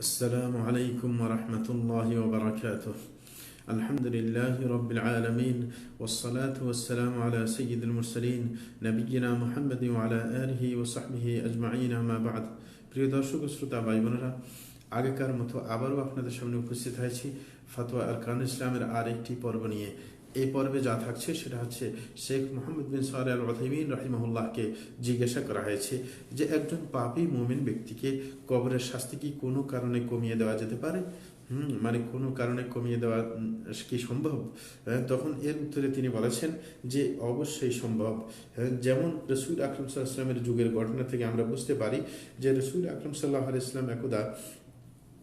السلام عليكم ورحمة الله وبركاته الحمد لله رب العالمين والصلاة والسلام على سيد المرسلين نبينا محمد وعلى آله وصحبه أجمعين ما بعد প্রিয় দর্শক ও শ্রোতা ভাই বোনেরা আগেকার মতো আবারও আপনাদের সামনে উপস্থিত হয়েছি ফতোয়া আরকান ইসলামের আর একটি পর্ব নিয়ে এই পর্বে যা থাকছে সেটা হচ্ছে শেখ মোহাম্মদ বিন সার আল রহিমিন রাহিমহুল্লাহকে জিজ্ঞাসা করা হয়েছে যে একজন পাপী মুমিন ব্যক্তিকে কবরের শাস্তি কি কোনো কারণে কমিয়ে দেওয়া যেতে পারে? হুম মানে কোনো কারণে কমিয়ে দেওয়া কি সম্ভব? হ্যাঁ, তখন এর উত্তরে তিনি বলেছেন যে অবশ্যই সম্ভব। হ্যাঁ, যেমন রসুল আকরম সাল্লাহ ইসলামের যুগের ঘটনা থেকে আমরা বুঝতে পারি যে রসুল আকরম সাল্লাহ ইসলাম একদা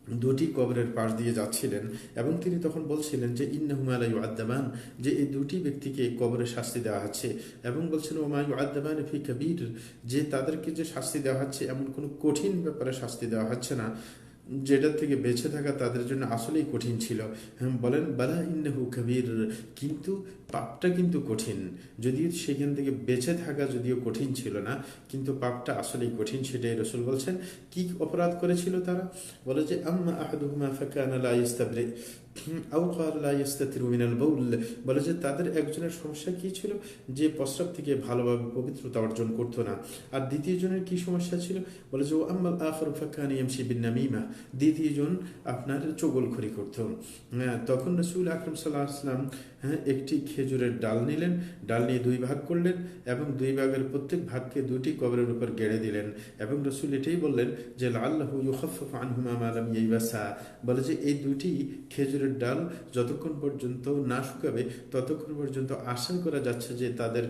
দুটি কবরের পাশ দিয়ে যাচ্ছিলেন এবং তিনি তখন বলছিলেন যে ইন্নাহুমালা আদাবান যে এই দুটি ব্যক্তিকে কবরে শাস্তি দেওয়া হচ্ছে। এবং বলছেন ওমায়ু আদাবান ফি কবির যে তাদেরকে যে শাস্তি দেওয়া হচ্ছে এমন কোনো কঠিন ব্যাপারে শাস্তি দেওয়া হচ্ছে না। যেটার থেকে বেঁচে থাকা তাদের জন্য আসলেই কঠিন ছিল। হ্যাঁ, বলেন বালা ইন্নাহু কবির। কিন্তু পাপটা কিন্তু কঠিন। যদিও সেখান থেকে বেঁচে থাকা যদিও কঠিন ছিল না কিন্তু পাপটা আসলেই কঠিন সেটাই রসুল বলছেন। কি অপরাধ করেছিল তারা? বলে যে আম্মা আহাদুহুমা ফাকানা লা ইস্তাবরি বলে যে তাদের একজনের সমস্যা কি ছিল? যে প্রস্রাব থেকে ভালোভাবে পবিত্রতা অর্জন করতো না। আর দ্বিতীয় জনের কি সমস্যা ছিল? বলে যে, ও আম্মাল আফর ফাকানি ইয়ামশি বিন নামিমা। দ্বিতীয় জন আপনার চগলখড়ি করতো। তখন রসুল আকরম সাল্লাহ আসলাম হ্যাঁ একটি খেজুরের ডাল নিলেন, ডাল নিয়ে দুই ভাগ করলেন এবং দুই ভাগের প্রত্যেক ভাগকে দুটি কবরের উপর গেড়ে দিলেন। এবং রসুল এটাই বললেন যে আল্লাহু ইউখাফফ বলে যে, এই দুটি খেজুরের ডাল যতক্ষণ পর্যন্ত না শুকাবে, ততক্ষণ পর্যন্ত আশা করা যাচ্ছে যে, তাদের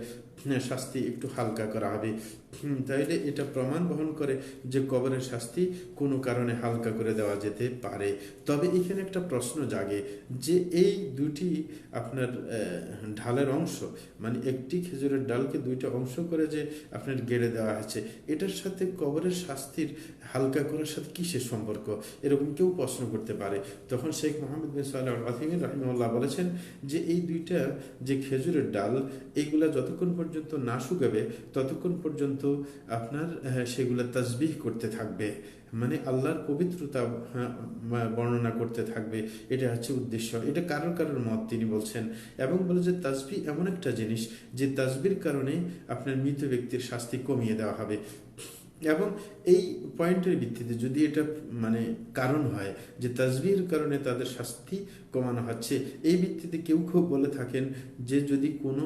শাস্তি একটু হালকা করা হবে। তাইলে এটা প্রমাণ বহন করে যে কবরের শাস্তি কোনো কারণে হালকা করে দেওয়া যেতে পারে। তবে এখানে একটা প্রশ্ন জাগে যে এই দুটি আপনার ঢালের অংশ মানে একটি খেজুরের ডালকে দুইটা অংশ করে যে আপনার গেড়ে দেওয়া আছে এটার সাথে কবরের শাস্তির হালকা করার সাথে কিসের সম্পর্ক? এরকম কেউ প্রশ্ন করতে পারে। তখন শেখ মোহাম্মদ বিন সাল্লাহ রহিমুল্লাহ বলেছেন যে এই দুইটা যে খেজুরের ডাল এইগুলা যতক্ষণ পর্যন্ত না শুকাবে ততক্ষণ পর্যন্ত আপনার সেগুলো তাসবিহ করতে থাকবে। মানে আল্লাহর পবিত্রতা হ্যাঁ, বর্ণনা করতে থাকবে। এটা হচ্ছে উদ্দেশ্য। এটা কারোর কারোর মত তিনি বলছেন। এবং বলে যে তাসবি এমন একটা জিনিস যে তাজবির কারণে আপনার মৃত ব্যক্তির শাস্তি কমিয়ে দেওয়া হবে। এবং এই পয়েন্টের ভিত্তিতে যদি এটা মানে কারণ হয় যে তাজবির কারণে তাদের শাস্তি কমানো হচ্ছে, এই ভিত্তিতে কেউ কেউ বলে থাকেন যে যদি কোনো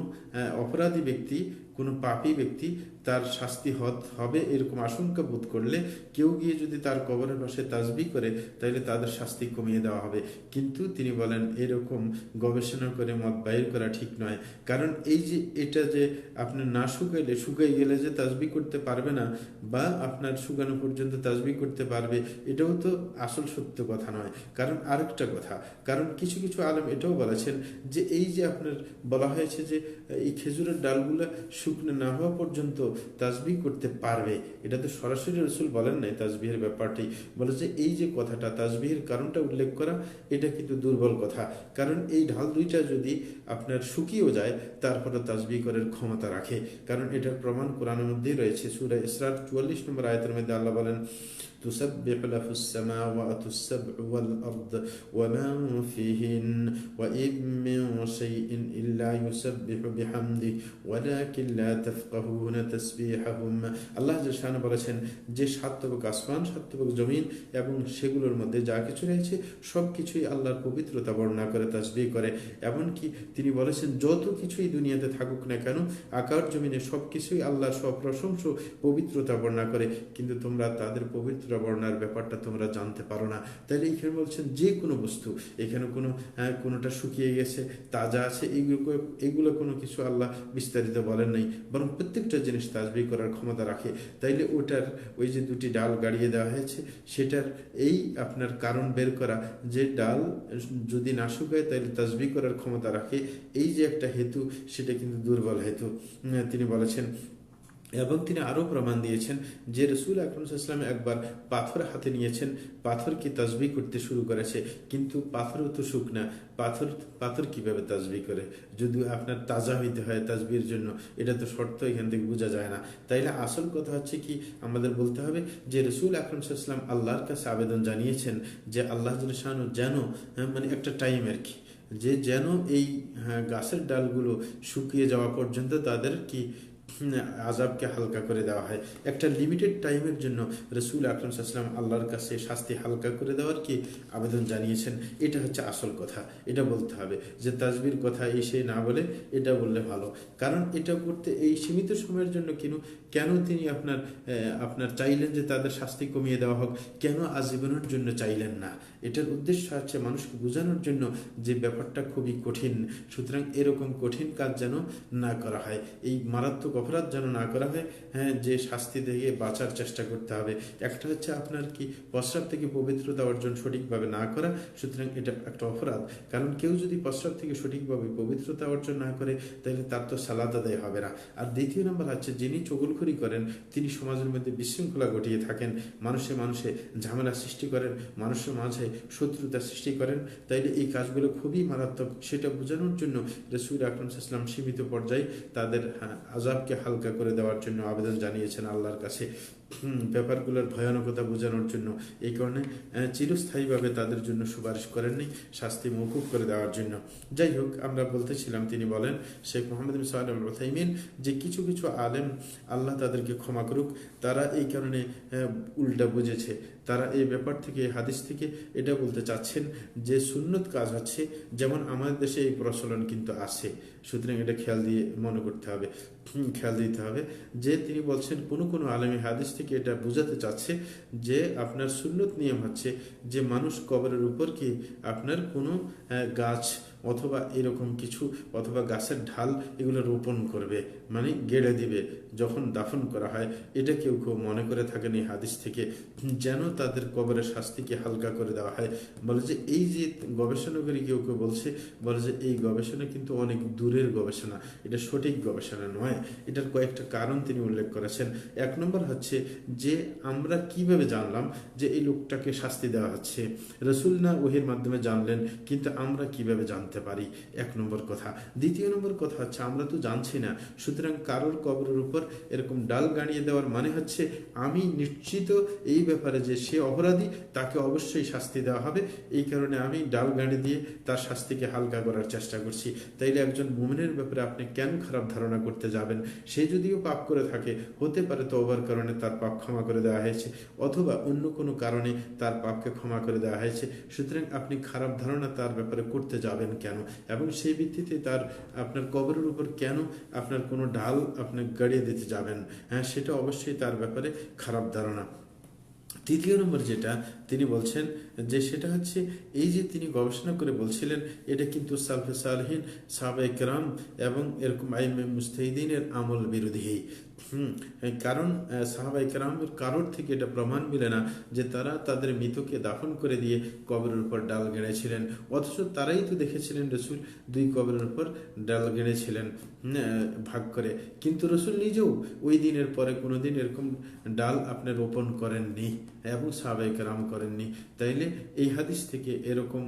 অপরাধী ব্যক্তি, কোনো পাপী ব্যক্তি তার শাস্তি হবে এরকম আশঙ্কা বোধ করলে কেউ গিয়ে যদি তার কবরের পাশে তাজবি করে, তাহলে তাদের শাস্তি কমিয়ে দেওয়া হবে। কিন্তু তিনি বলেন, এরকম গবেষণা করে মত বাইর করা ঠিক নয়। কারণ এই যে এটা যে আপনার না শুকাইলে, শুকাই গেলে যে তাজবি করতে পারবে না, বা আপনার শুকানো পর্যন্ত তাজবি করতে পারবে, এটাও তো আসল সত্য কথা নয়। কারণ আরেকটা কথা, কারণ কিছু কিছু আলম এটাও বলেছেন যে এই যে আপনার বলা হয়েছে যে এই খেজুরের ডালগুলো শুকনো না হওয়া পর্যন্ত তাজবি করতে পারবে। এটা তো সরাসরি রসুল বলেন নাই তাজবিহের ব্যাপারটি। বলে যে এই যে কথাটা তাজবিহের কারণটা উল্লেখ করা, এটা কিন্তু দুর্বল কথা। কারণ এই ঢাল দুইটা যদি আপনার শুকিয়েও যায় তারপরে তাজবি করার ক্ষমতা রাখে। কারণ এটার প্রমাণ কোরআনের মধ্যেই রয়েছে। সুরা ইসরার চুয়াল্লিশ নম্বর আয়তের মধ্যে আল্লাহ বলেন تسبح له السماوات السبع والأرض ومن فيهن وإن من شيء إلا يسبح بحمده ولكن لا تفقهون تسبيحهم আল্লাহ জাহান বলেছেন যে সাতবক আসমান সাতবক জমিন এবং সেগুলোর মধ্যে যা কিছু রয়েছে সব কিছুই আল্লাহর পবিত্রতা বর্ণনা করে তাসবিহ করে এমনকি তিনি বলেছেন যত কিছুই দুনিয়াতে থাকুক না কেন আকার জমিনে সব কিছুই আল্লাহর সব প্রশংস পবিত্রতা বর্ণনা করে কিন্তু তোমরা তাদের পবিত্র বর্ণার ব্যাপারটা তোমরা জানতে পারো না। তাহলে এখানে বলছেন, যে কোনো বস্তু, এখানে কোনো কোনোটা শুকিয়ে গেছে, তাজা আছে, এইগুলো এগুলো কোনো কিছু আল্লাহ বিস্তারিত বলেন নাই, বরং প্রত্যেকটা জিনিস তাজবি করার ক্ষমতা রাখে। তাইলে ওটার ওই যে দুটি ডাল গাড়িয়ে দেওয়া হয়েছে, সেটার এই আপনার কারণ বের করা, যে ডাল যদি না শুকায় তাহলে তাজবি করার ক্ষমতা রাখে। এই যে একটা হেতু, সেটা কিন্তু দুর্বল হেতু। তিনি বলেছেন এবং তিনি আরও প্রমাণ দিয়েছেন যে রসুল ইসলাম একবার পাথর হাতে নিয়েছেন পাথরকে তাজবি করতে শুরু করেছে কিন্তু পাথরও তো শুকনা পাথর পাথর কীভাবে তাজবি করে? যদি আপনার তাজা হইতে হয় তাজবির জন্য এটা তো শর্ত এখান থেকে বোঝা যায় না। তাইলে আসল কথা হচ্ছে কি আমাদের বলতে হবে যে রসুল ইসলাম আল্লাহর কাছে আবেদন জানিয়েছেন যে আল্লাহ শাহানু যেন হ্যাঁ, মানে একটা টাইম আর কি যে যেন এই হ্যাঁ, গাছের ডালগুলো শুকিয়ে যাওয়া পর্যন্ত তাদের কি আজাবকে হালকা করে দেওয়া হয়। একটা লিমিটেড টাইমের জন্য রসুল আকরম সাল্লাম আল্লাহর কাছে শাস্তি হালকা করে দেওয়ার কি আবেদন জানিয়েছেন? এটা হচ্ছে আসল কথা। এটা বলতে হবে যে তাজবির কথা এসে না বলে এটা বললে ভালো। কারণ এটা করতে এই সীমিত সময়ের জন্য কেন কেন তিনি আপনার আপনার চাইলেন যে তাদের শাস্তি কমিয়ে দেওয়া হোক? কেন আজীবনের জন্য চাইলেন না? এটার উদ্দেশ্য হচ্ছে মানুষকে বোঝানোর জন্য যে ব্যাপারটা খুবই কঠিন। সুতরাং এরকম কঠিন কাজ যেন না করা হয়। এই মারাত্মক অপরাধ যেন না করা হয় হ্যাঁ যে শাস্তি থেকে বাঁচার চেষ্টা করতে হবে। একটা হচ্ছে আপনার কি প্রস্রাব থেকে পবিত্রতা অর্জন সঠিকভাবে না করা সুতরাং এটা একটা অপরাধ। কারণ কেউ যদি প্রস্রাব থেকে সঠিকভাবে পবিত্রতা অর্জন না করে তাহলে তার তো সালাদ আদায় হবে না। আর দ্বিতীয় নম্বর হচ্ছে যিনি চগলখড়ি করেন তিনি সমাজের মধ্যে বিশৃঙ্খলা ঘটিয়ে থাকেন। মানুষে মানুষে ঝামেলা সৃষ্টি করেন মানুষের মাঝে শত্রুতা সৃষ্টি করেন। তাইলে এই কাজগুলো খুবই মারাত্মক। সেটা বোঝানোর জন্য রসুল আকরম ইসলাম সীমিত পর্যায়ে তাদের হ্যাঁ, আজাবকে হালকা করে দেওয়ার জন্য আবেদন জানিয়েছেন আল্লাহর কাছে। ব্যাপারগুলোর ভয়ানকতা বোঝানোর জন্য। এই কারণে চিরস্থায়ীভাবে তাদের জন্য সুপারিশ করেননি, শাস্তি মৌকুব করে দেওয়ার জন্য। যাই হোক, আমরা বলতেছিলাম, তিনি বলেন, শেখ মোহাম্মদ সাহেব যে কিছু কিছু আলেম আল্লাহ তাদেরকে ক্ষমা করুক, তারা এই কারণে উল্টা বুঝেছে। তারা এই ব্যাপার থেকে হাদিস থেকে এটা বলতে চাচ্ছেন যে, সুন্নত কাজ হচ্ছে, যেমন আমাদের দেশে এই প্রচলন কিন্তু আছে। সুতরাং এটা খেয়াল দিয়ে মনে করতে হবে। খেয়াল দিতে হবে যে, তিনি বলছেন, কোনো কোনো আলমী হাদিস থেকে এটা বোঝাতে চাচ্ছে যে আপনার সুন্নত নিয়ম হচ্ছে যে মানুষ কবরের উপর কি আপনার কোনো গাছ অথবা এরকম কিছু, অথবা গাছের ঢাল এগুলো রোপণ করবে মানে গেড়ে দিবে, যখন দাফন করা হয়। এটা কেউ কেউ মনে করে থাকেন এই হাদিস থেকে, যেন তাদের কবরের শাস্তিকে হালকা করে দেওয়া হয়। বলে যে এই যে গবেষণা করি কেউ কেউ বলছে, বলে যে এই গবেষণা কিন্তু অনেক দূরের গবেষণা, এটা সঠিক গবেষণা নয়। এটার কয়েকটা কারণ তিনি উল্লেখ করেছেন। এক নম্বর হচ্ছে যে আমরা কীভাবে জানলাম যে এই লোকটাকে শাস্তি দেওয়া হচ্ছে? রসুল না ওহির মাধ্যমে জানলেন, কিন্তু আমরা কীভাবে জানতে পারি। এক নম্বর কথা। দ্বিতীয় নম্বর কথা হচ্ছে, আমরা তো জানছি না। সুতরাং কারোর কবরের উপর এরকম ডাল গাড়িয়ে দেওয়ার মানে হচ্ছে, আমি নিশ্চিত এই ব্যাপারে যে সে অপরাধী, তাকে অবশ্যই শাস্তি দেওয়া হবে। এই কারণে আমি ডাল গাড়ি দিয়ে তার শাস্তিকে হালকা করার চেষ্টা করছি। তাইলে একজন মুমিনের ব্যাপারে আপনি কেন খারাপ ধারণা করতে যাবেন? সে যদিও পাপ করে থাকে, হতে পারে তো ওভার কারণে তার পাপ ক্ষমা করে দেওয়া হয়েছে, অথবা অন্য কোনো কারণে তার পাপকে ক্ষমা করে দেওয়া হয়েছে। সুতরাং আপনি খারাপ ধারণা তার ব্যাপারে করতে যাবেন কেন? এবং সেই ভিত্তিতে তার, আপনার কবরের উপর কেন আপনার কোনো ডাল আপনি গাড়িয়ে দিতে যাবেন? হ্যাঁ সেটা অবশ্যই তার ব্যাপারে খারাপ ধারণা। তৃতীয় নম্বর যেটা, তিনি বলছেন যে সেটা হচ্ছে, এই যে তিনি গবেষণা করে বলছিলেন, এটা কিন্তু সালফে সালহীন সাবেকরাম এবং এরকম আইমে মুস্তাহিদিনের আমল বিরোধী। হুম, কারণ সাহাবাই কেরামের কারোর থেকে এটা প্রমাণ মিলে না যে তারা তাদের মৃতকে দাফন করে দিয়ে কবরের উপর ডাল গেড়েছিলেন। অথচ তারাই তো দেখেছিলেন রসুল, দুই কবরের উপর ডাল গেড়েছিলেন ভাগ করে। কিন্তু রসুল নিজেও ওই দিনের পরে কোনো দিন এরকম ডাল আপনি রোপণ করেননি এবং সাহাবাই কেরাম করেননি। তাইলে এই হাদিস থেকে এরকম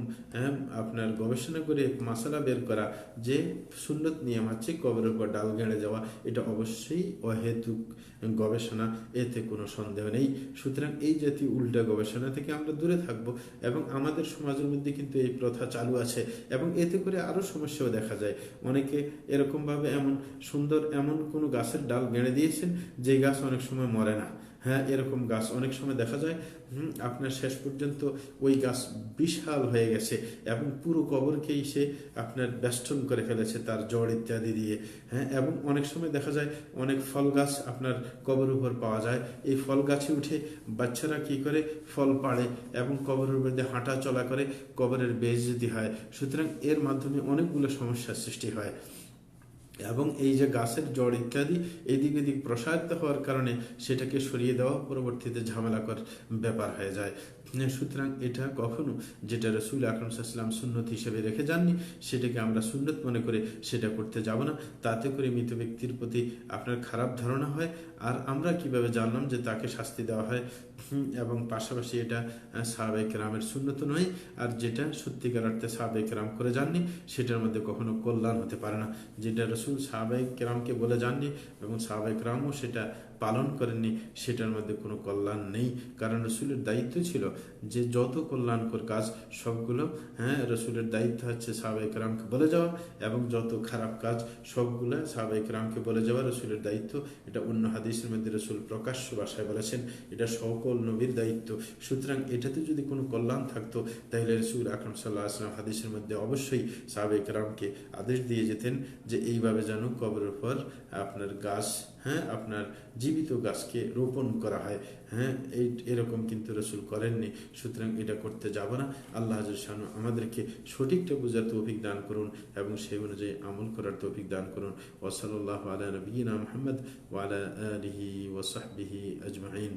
আপনার গবেষণা করে মশালা বের করা যে সুন্নত নিয়ম আছে কবরের উপর ডাল গেড়ে যাওয়া, এটা অবশ্যই অহেতুক গবেষণা, এতে কোনো সন্দেহ নেই। সুতরাং এই জাতীয় উল্টা গবেষণা থেকে আমরা দূরে থাকব এবং আমাদের সমাজের মধ্যে কিন্তু এই প্রথা চালু আছে এবং এতে করে আরও সমস্যাও দেখা যায়। অনেকে এরকমভাবে এমন সুন্দর এমন কোনো গাছের ডাল গেড়ে দিয়েছেন, যে গাছ অনেক সময় মরে না। হ্যাঁ এরকম গাছ। অনেক সময় দেখা যায় আপনার শেষ পর্যন্ত ওই গাছ বিশাল হয়ে গেছে এবং পুরো কবরকেই সে আপনার বেষ্টন করে ফেলেছে তার জড় ইত্যাদি দিয়ে। হ্যাঁ এবং অনেক সময় দেখা যায় অনেক ফল গাছ আপনার কবর উপর পাওয়া যায়। এই ফল গাছে উঠে বাচ্চারা কি করে? ফল পাড়ে এবং কবরের মধ্যে হাঁটা চলা করে। কবরের বেজ যদি হয়, সুতরাং এর মাধ্যমে অনেকগুলো সমস্যার সৃষ্টি হয়। এবং এই যে গাছের জড় ইত্যাদি, এদিক এদিক প্রসারিত হওয়ার কারণে সেটাকে সরিয়ে দেওয়া পরবর্তীতে ঝামেলাকর ব্যাপার হয়ে যায়। সুতরাং এটা কখনো যেটা রসুল আকরমসাল্লাম সুন্নত হিসেবে রেখে যাননি, সেটাকে আমরা সুন্নত মনে করে সেটা করতে যাব না। তাতে করে মৃত ব্যক্তির প্রতি আপনার খারাপ ধারণা হয়। আর আমরা কীভাবে জানলাম যে তাকে শাস্তি দেওয়া হয়? এবং পাশাপাশি এটা সাবেক রামের সুন্নত নয়। আর যেটা সত্যিকার অর্থে সাবেক রাম করে যাননি, সেটার মধ্যে কখনো কল্যাণ হতে পারে না। যেটা রসুল সাহাবাইক রামকে বলে যাননি এবং সাহাবাইক রামও সেটা পালন করেননি, সেটার মধ্যে কোনো কল্যাণ নেই। কারণ রসুলের দায়িত্ব ছিল যে যত কল্যাণকর কাজ, সবগুলো হ্যাঁ রসুলের দায়িত্ব হচ্ছে সাহাবাইক রামকে বলে যাওয়া এবং যত খারাপ কাজ, সবগুলো সাহাবাইক রামকে বলে যাওয়া রসুলের দায়িত্ব। এটা অন্য হাদিসের মধ্যে রসুল প্রকাশ্য ভাষায় বলেছেন, এটা সকল নবীর দায়িত্ব। সুতরাং এটাতে যদি কোনো কল্যাণ থাকতো, তাহলে রসুল আকরম সাল্লাহ আসলাম হাদিসের মধ্যে অবশ্যই সাহাবাইক রামকে আদেশ দিয়ে যেতেন যে এইভাবে যেন কবরের পর আপনার গাছ হ্যাঁ আপনার জীবিত গাছকে রোপণ করা হয়। হ্যাঁ এই, এরকম কিন্তু রসুল করেননি। সুতরাং এটা করতে যাব না। আল্লাহ হাজর শানু আমাদেরকে সঠিকটা বোঝার তৌফিক দান করুন এবং সেই অনুযায়ী আমল করার তৌফিক দান করুন। ওসলাল্লাহ আলা নবীনা মোহাম্মদ ওয়ালা আলিহি ওসাহবিহি আজমাইন।